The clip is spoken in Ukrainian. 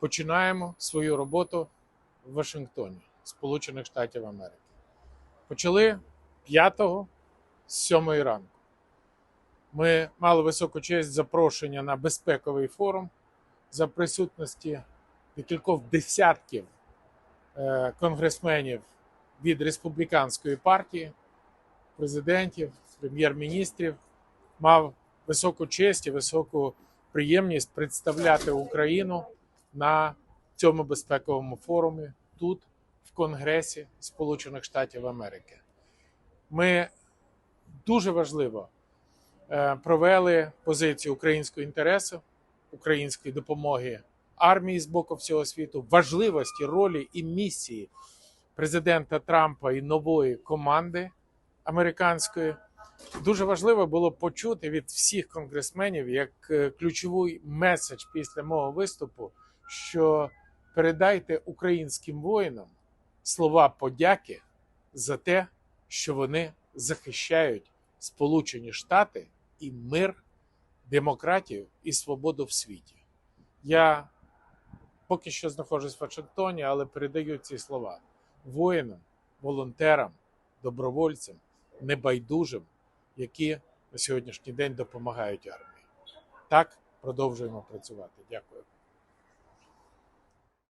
починаємо свою роботу в Вашингтоні, Сполучених Штатів Америки. Почали 5-го з 7 ранку. Ми мали високу честь запрошення на безпековий форум за присутності декількох десятків е, конгресменів від республіканської партії, президентів, прем'єр-міністрів. Мав високу честь і високу приємність представляти Україну на цьому безпековому форумі тут, в Конгресі Сполучених Штатів Америки. Ми дуже важливо е, провели позицію українського інтересу, української допомоги армії з боку всього світу, важливості ролі і місії президента Трампа і нової команди американської. Дуже важливо було почути від всіх конгресменів як е, ключовий меседж після мого виступу, що передайте українським воїнам слова подяки за те, що вони захищають Сполучені Штати і мир, демократію і свободу в світі. Я поки що знаходжусь в Вашингтоні, але передаю ці слова воїнам, волонтерам, добровольцям, небайдужим, які на сьогоднішній день допомагають армії. Так продовжуємо працювати. Дякую.